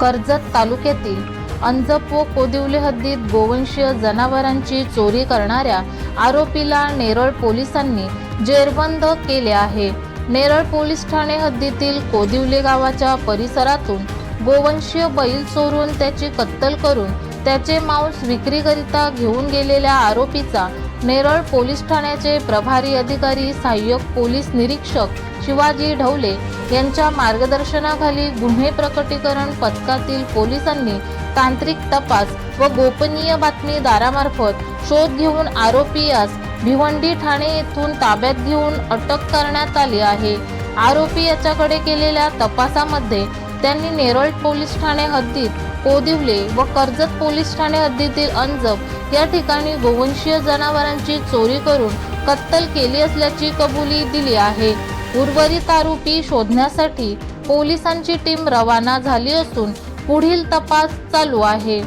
कर्जत तालुक्यातील अंजप व कोदिवले हद्दीत गोवंशीय जनावरांची चोरी करणाऱ्या आरोपीला नेरळ पोलिसांनी जेरबंद केले आहे. नेरळ पोलीस ठाणे हद्दीतील कोदिवले गावाच्या परिसरातून गोवंशीय बैल चोरून त्याची कत्तल करून त्याचे मांस विक्रीकरिता घेऊन गेलेल्या आरोपीचा नेरळ पोलीस ठाण्याचे प्रभारी अधिकारी सहाय्यक पोलीस निरीक्षक शिवाजी ढवले यांच्या मार्गदर्शनाखाली गुन्हे प्रकटीकरण पथकातील पोलिसांनी तांत्रिक तपास व गोपनीय बातमीदारामार्फत शोध घेऊन आरोपीयास भिवंडी ठाणे येथून ताब्यात घेऊन अटक करण्यात आली आहे. आरोपी याच्याकडे केलेल्या तपासामध्ये त्यांनी नेरळ पोलीस ठाणे हद्दीत कोदिवले व कर्जत पोलीस ठाणे हद्दीतील अंजब या ठिकाणी गोवंशीय जनावरांची चोरी करून कत्तल केली असल्याची कबुली दिली आहे. उर्वरित आरोपी शोधण्यासाठी पोलिसांची टीम रवाना झाली असून पुढील तपास चालू आहे.